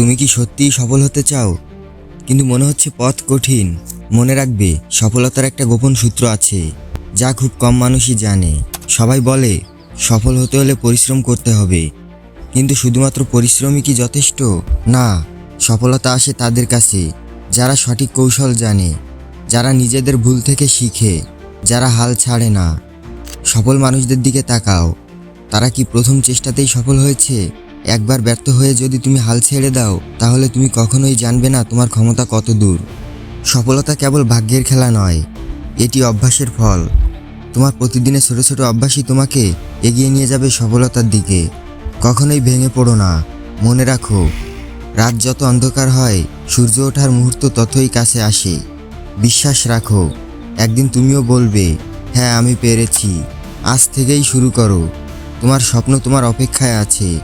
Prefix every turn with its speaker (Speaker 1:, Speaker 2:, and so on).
Speaker 1: তুমি কি সত্যিই সফল হতে চাও? কিন্তু মনে হচ্ছে পথ কঠিন। মনে রাখবে, সফলতার একটা গোপন সূত্র আছে, যা খুব কম মানুষই জানে। সবাই বলে, সফল হতে হলে পরিশ্রম করতে হবে। কিন্তু শুধুমাত্র পরিশ্রমই কি যথেষ্ট? না, সফলতা আসে তাদের কাছে, যারা সঠিক কৌশল জানে, যারা নিজেদের ভুল থেকে শিখে, যারা হাল ছাড়ে না। সফল মানুষদের দিকে তাকাও। তারা কি প্রথম চেষ্টাতেই সফল হয়েছে? একবার ব্যর্থ হয়ে যদি তুমি হাল ছেড়ে দাও, তাহলে তুমি কখনোই জানবে না তোমার ক্ষমতা কত দূর। সফলতা কেবল ভাগ্যের খেলা নয়, এটি অভ্যাসের ফল। তোমার প্রতিদিনের ছোট ছোট অভ্যাসই তোমাকে এগিয়ে নিয়ে যাবে সফলতার দিকে। কখনোই ভেঙে পড়ো না, মনে রাখো, রাত যত অন্ধকার হয়, সূর্য ওঠার মুহূর্ত ততই কাছে আসে। বিশ্বাস রাখো, একদিন তুমিও বলবে হ্যাঁ আমি পেরেছি, আজ থেকেই শুরু করো। তোমার স্বপ্ন তোমার অপেক্ষায় আছে।